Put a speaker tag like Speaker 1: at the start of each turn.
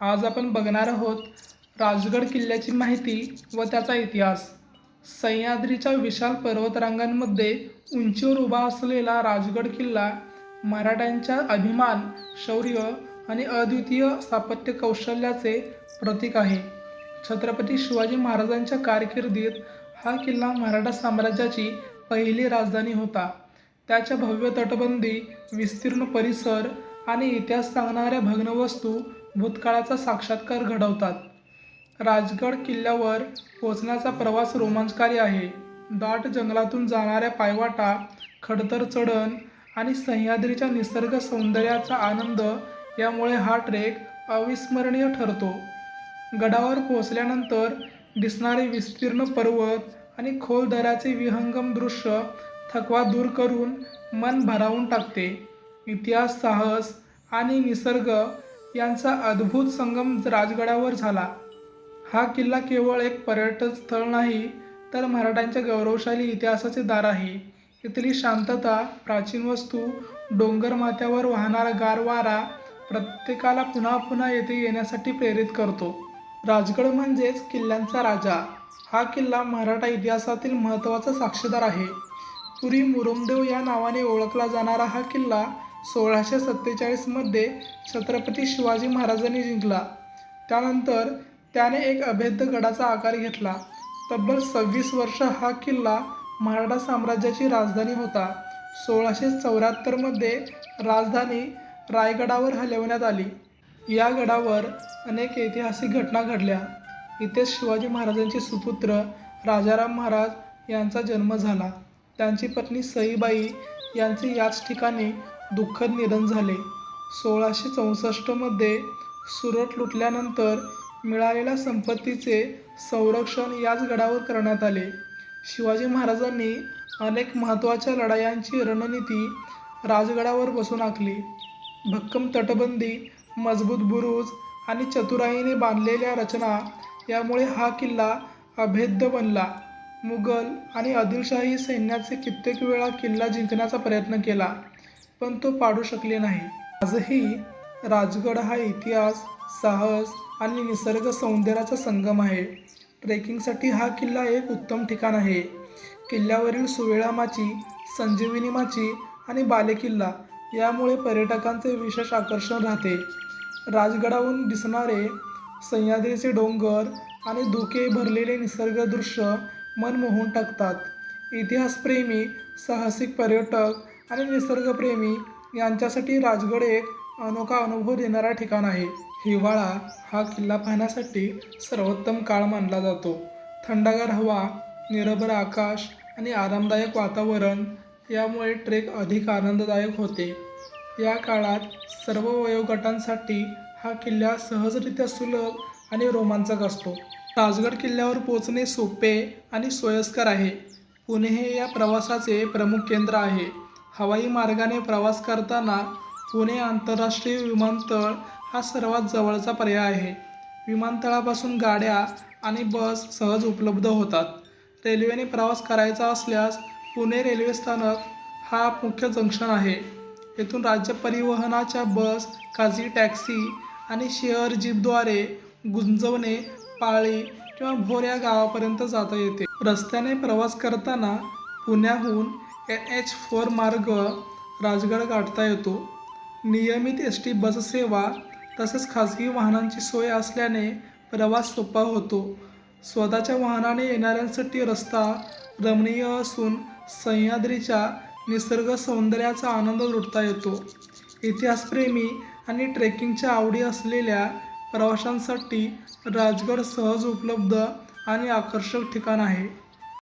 Speaker 1: आज आपण बघणार आहोत राजगड किल्ल्याची माहिती व त्याचा इतिहास. सह्याद्रीच्या विशाल पर्वतरांगांमध्ये उंचीवर उभा असलेला राजगड किल्ला मराठ्यांच्या अभिमान शौर्य आणि अद्वितीय स्थापत्य कौशल्याचे प्रतीक आहे. छत्रपती शिवाजी महाराजांच्या कारकिर्दीत हा किल्ला मराठा साम्राज्याची पहिली राजधानी होता. त्याच्या भव्य तटबंदी विस्तीर्ण परिसर आणि इतिहास सांगणाऱ्या भग्नवस्तू भूतकाळाचा साक्षात्कार घडवतात. राजगड किल्ल्यावर पोचण्याचा प्रवास रोमांचकारी आहे. दाट जंगलातून जाणाऱ्या पायवाटा खडतर चढण आणि सह्याद्रीच्या निसर्ग सौंदर्याचा आनंद यामुळे हा ट्रेक अविस्मरणीय ठरतो. गडावर पोचल्यानंतर दिसणारे विस्तीर्ण पर्वत आणि खोल दऱ्याचे विहंगम दृश्य थकवा दूर करून मन भरावून टाकते. इतिहास साहस आणि निसर्ग यांचा अद्भुत संगम राजगडावर झाला. हा किल्ला केवळ एक पर्यटन स्थळ नाही तर मराठ्यांच्या गौरवशाली इतिहासाचे दार आहे. इथली शांतता प्राचीन वस्तू डोंगर माथ्यावर वाहणारा गार वारा प्रत्येकाला पुन्हा पुन्हा येथे येण्यासाठी प्रेरित करतो. राजगड म्हणजेच किल्ल्यांचा राजा. हा किल्ला मराठा इतिहासातील महत्त्वाचा साक्षीदार आहे. पुरी मुरुमदेव या नावाने ओळखला जाणारा हा किल्ला सोळाशे सत्तेचाळीसमध्ये छत्रपती शिवाजी महाराजांनी जिंकला. त्यानंतर त्याने एक अभेद्य गडाचा आकार घेतला. तब्बल सव्वीस वर्ष हा किल्ला मराठा साम्राज्याची राजधानी होता. सोळाशे चौऱ्याहत्तरमध्ये राजधानी रायगडावर हलवण्यात आली. या गडावर अनेक ऐतिहासिक घटना घडल्या. इथे शिवाजी महाराजांचे सुपुत्र राजाराम महाराज यांचा जन्म झाला. त्यांची पत्नी सईबाई यांचे याच ठिकाणी दुःखद निधन झाले. सोळाशे चौसष्टमध्ये सुरट लुटल्यानंतर मिळालेल्या संपत्तीचे संरक्षण याच गडावर करण्यात आले. शिवाजी महाराजांनी अनेक महत्त्वाच्या लढायांची रणनीती राजगडावर बसून आखली. भक्कम तटबंदी मजबूत बुरुज आणि चतुराईने बांधलेल्या रचना यामुळे हा किल्ला अभेद्य बनला. मुघल आणि आदिलशाही सैन्याचे कित्येक वेळा किल्ला जिंकण्याचा प्रयत्न केला. पण तो पाडू शकले नाही. आजही राजगड हा इतिहास साहस आणि निसर्ग सौंदर्याचा संगम आहे. ट्रेकिंगसाठी हा किल्ला एक उत्तम ठिकाण आहे. किल्ल्यावरील सुवेळामाची संजीवनी माची आणि बालेकिल्ला यामुळे पर्यटकांचे विशेष आकर्षण राहते. राजगडाहून दिसणारे सह्याद्रीचे डोंगर आणि धुके भरलेले निसर्ग दृश्य मन मोहून टाकतात. इतिहासप्रेमी साहसिक पर्यटक आणि निसर्गप्रेमी यांच्यासाठी राजगड एक अनोखा अनुभव देणारा ठिकाण आहे. हिवाळा हा किल्ला पाहण्यासाठी सर्वोत्तम काळ मानला जातो. थंडगार हवा निरभर आकाश आणि आरामदायक वातावरण यामुळे ट्रेक अधिक आनंददायक होते. या काळात सर्व वयोगटांसाठी हा किल्ला सहजरित्या सुलभ आणि रोमांचक असतो. राजगड किल्ल्यावर पोचणे सोपे आणि सोयस्कर आहे. पुणे हे या प्रवासाचे प्रमुख केंद्र आहे. हवाई मार्गाने प्रवास करताना पुणे आंतरराष्ट्रीय विमानतळ हा सर्वात जवळचा पर्याय आहे. विमानतळापासून गाड्या आणि बस सहज उपलब्ध होतात. रेल्वेने प्रवास करायचा असल्यास पुणे रेल्वे स्थानक हा मुख्य जंक्शन आहे. येथून राज्य परिवहनाच्या बस खाजगी टॅक्सी आणि शेअर जीपद्वारे गुंजवणे पाळी किंवा भोर या गावापर्यंत जाता येते. रस्त्याने प्रवास करताना पुण्याहून एन एच फोर मार्ग राजगड गाठता येतो. नियमित एस टी बससेवा तसेच खाजगी वाहनांची सोय असल्याने प्रवास सोपा होतो. स्वतःच्या वाहनाने येणाऱ्यांसाठी रस्ता रमणीय असून सह्याद्रीच्या निसर्ग सौंदर्याचा आनंद लुटता येतो. इतिहासप्रेमी आणि ट्रेकिंगच्या आवडी असलेल्या प्रवाशांसाठी राजगड सहज उपलब्ध आणि आकर्षक ठिकाण आहे.